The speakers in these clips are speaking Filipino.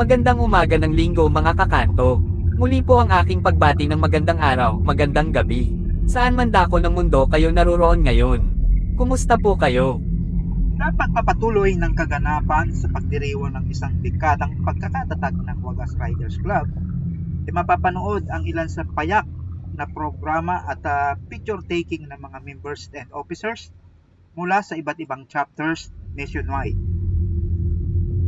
Magandang umaga ng linggo mga kakanto. Muli po ang aking pagbati ng magandang araw, magandang gabi. Saan man dako ng mundo kayo naroroon ngayon? Kumusta po kayo? Dapat papatuloy ng kaganapan sa pagdiriwang ng isang dekadang pagkakatatag ng Wagas Riders Club, ay mapapanood ang ilan sa payak na programa at ah, picture taking ng mga members and officers mula sa iba't ibang chapters nationwide.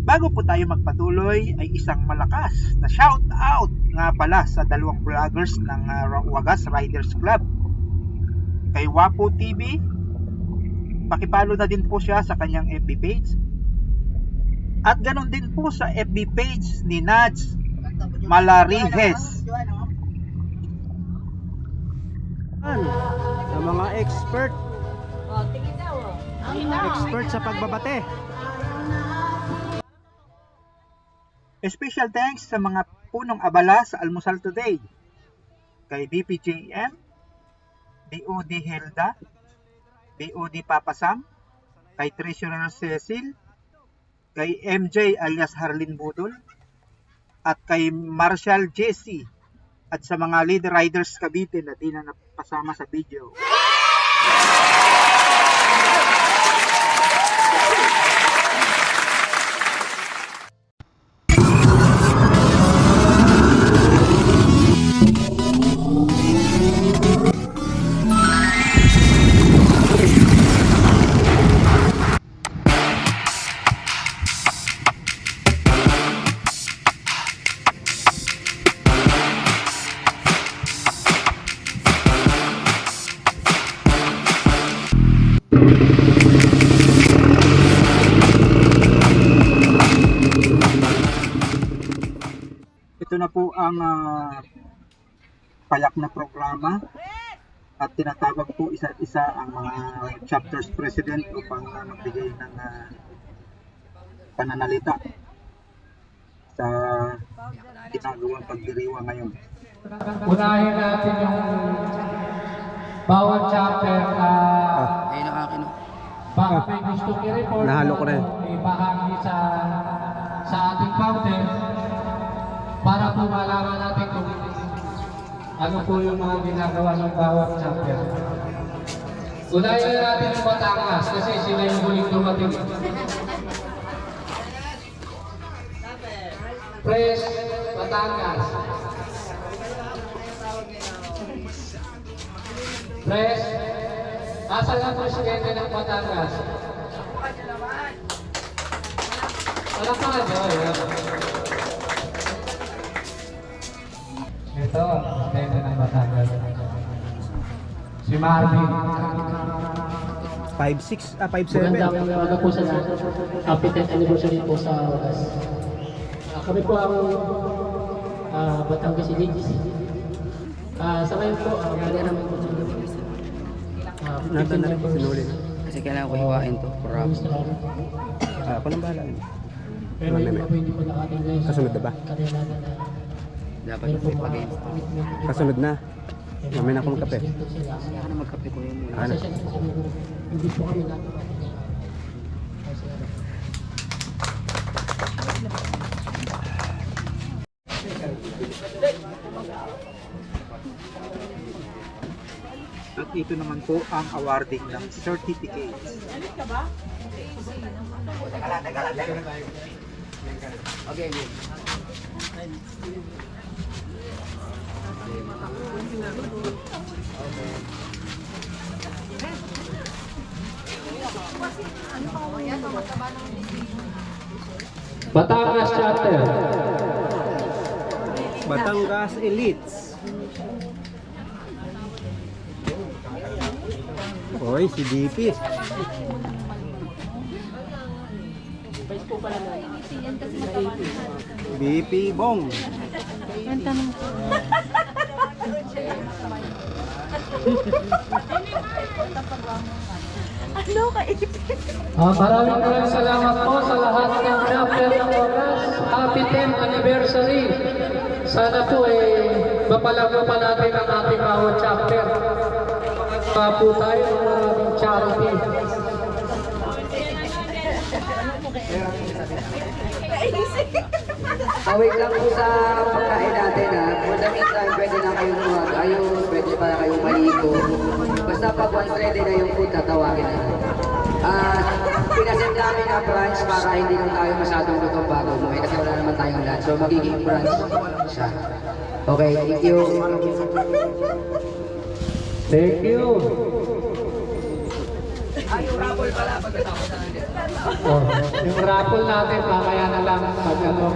Bago po tayo magpatuloy ay isang malakas na shout out nga pala sa dalawang vloggers ng ah, Wagas Riders Club. Kay Wapo TV pakipalo na din po siya sa kanyang FB page. At ganon din po sa FB page ni Nats Malarihes. Sa mga expert, expert sa pagbabate. Special thanks sa mga punong abala sa almusal today. Kay BPJM, BOD Hilda, BOD Papasam, kay Treasurer Cecil, kay MJ alias Harlin Budol, at kay Marshall Jesse, at sa mga lead riders Cavite na di na napasama sa video. Ito na po ang ah, payak na programa at tinatawag po isa't isa ang mga chapters president upang ah, magbigay ng ah, pananalita sa ginagawang pagdiriwa ngayon. Unahin natin yung bawat chapter na oh. Baka may gusto i-report Nahalo ko rin. o ibahagi sa sa ating fountain para po malaman natin kung ano po yung mga ginagawa ng bawat chapter. Unahin natin yung Batangas kasi sila yung huling dumating. Press Batangas. Press, asan ang presidente ng Batangas? Wala pa nga Ayan. Ito, ang presidente ng Batangas. Si Marvin. 5'6", ah 5'7". Magandang umaga po sa lahat. Happy 10th anniversary po sa Wagas. Ah, kami po ang uh, Batangas Elites. Ah, sa ngayon po, uh, mali naman po. Uh, Nandun na rin sinuli na. Kasi kailangan ko hiwain to for rap. Ah, ako nang bahala. Pero yung mga po hindi po nakating guys. Kasunod na ba? Dapat mga pag-game. commitment. Kasunod na. Mamaya na ako magkape. Kaya na magkape ko yun. Siguro, hindi po kami natin. Ito naman po ang awarding ng certificates. Okay, okay. Batangas chapter. Batangas Elites. Hoy, si DP. BP Bong. Ah, maraming maraming salamat po sa lahat ng chapter ng Wagas. Happy 10th anniversary. Sana po eh, mapalago pa natin ang ating bawat chapter. Pa po tayo ng maraming charity. Pawait lang po sa pagkain natin ha. For the meantime, pwede na kayong mag-ayos, pwede pa kayong maligo. Basta pag once ready na yung food, tatawagin na. Ah, pinasend namin na brunch para hindi lang tayo masyadong gutom bago umuwi kasi wala naman tayong lunch. So magiging brunch siya. Okay, thank you. Thank you. Ay, yung raffle pala pagkatapos na Oh, yung raffle natin, mamaya na lang pag ano,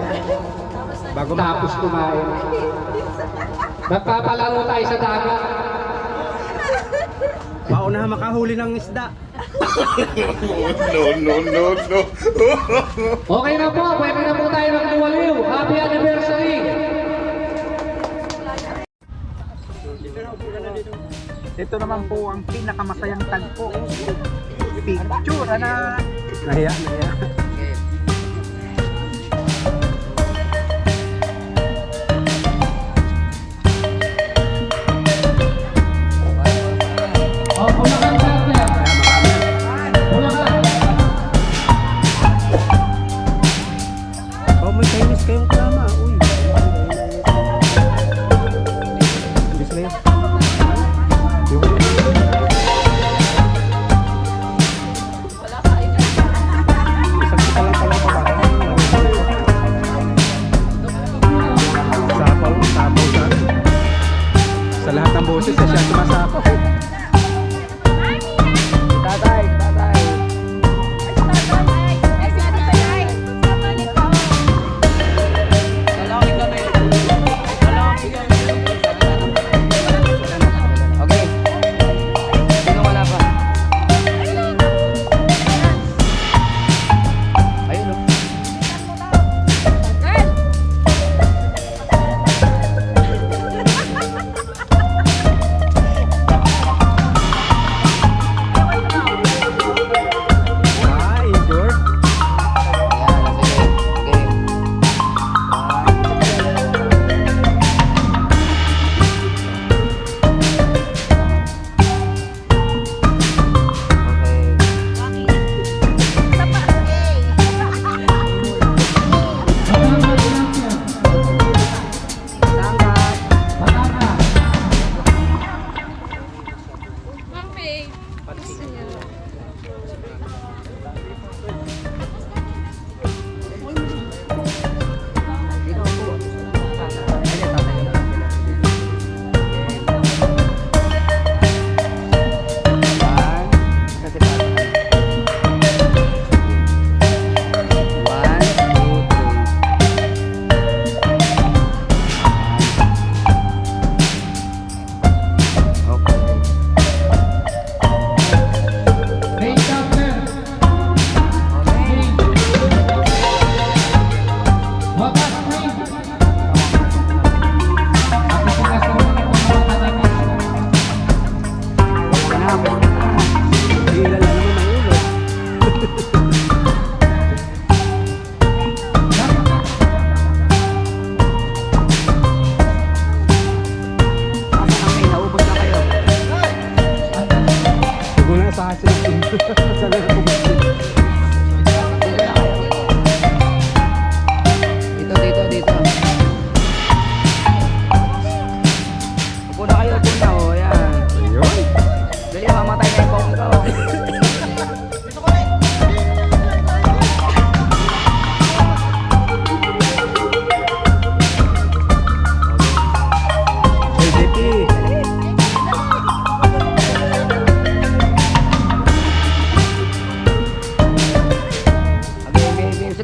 Bago tapos kumain. Magpapalaro tayo sa dagat. Paunahan makahuli ng isda. Okay na po, pwede na po tayo magduwaliw. Happy anniversary! Ito naman po ang pinakamasayang tagpo. Picture, ana. Nahiya, nahiya.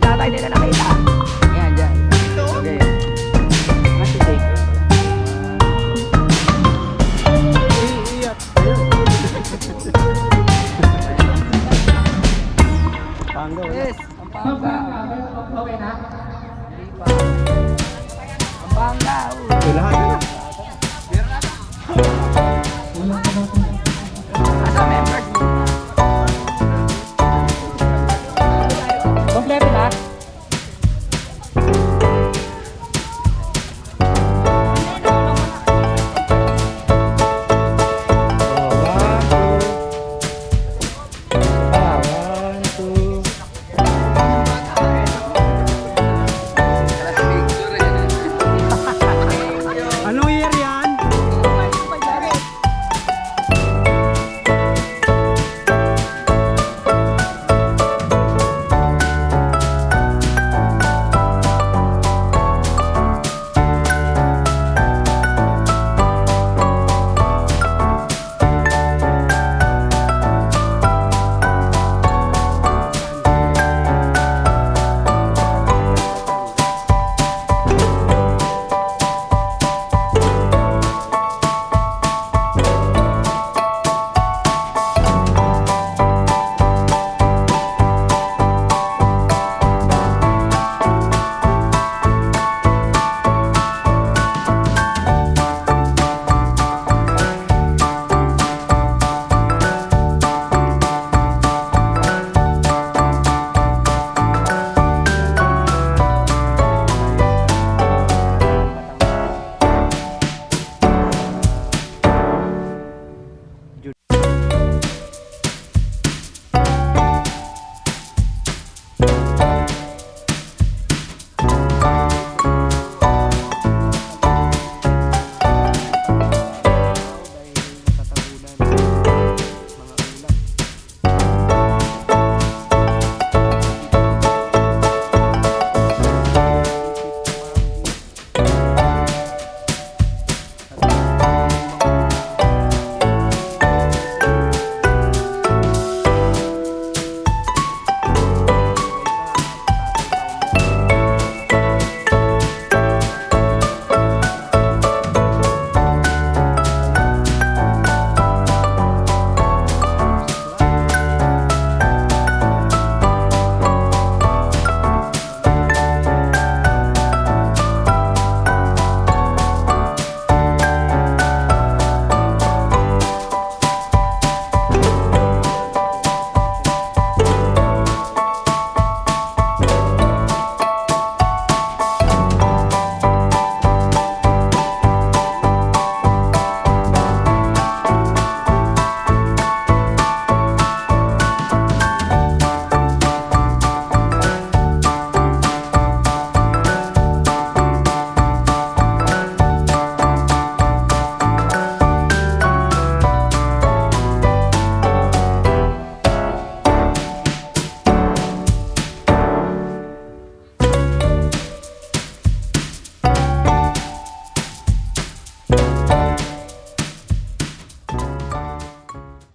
kita tayo nila nakita. Yan, dyan. Ito? Okay. Kasi take it pala. Iiyak. Pangga. Yes. Ang pangga. Okay na? Ang pangga. Lahat.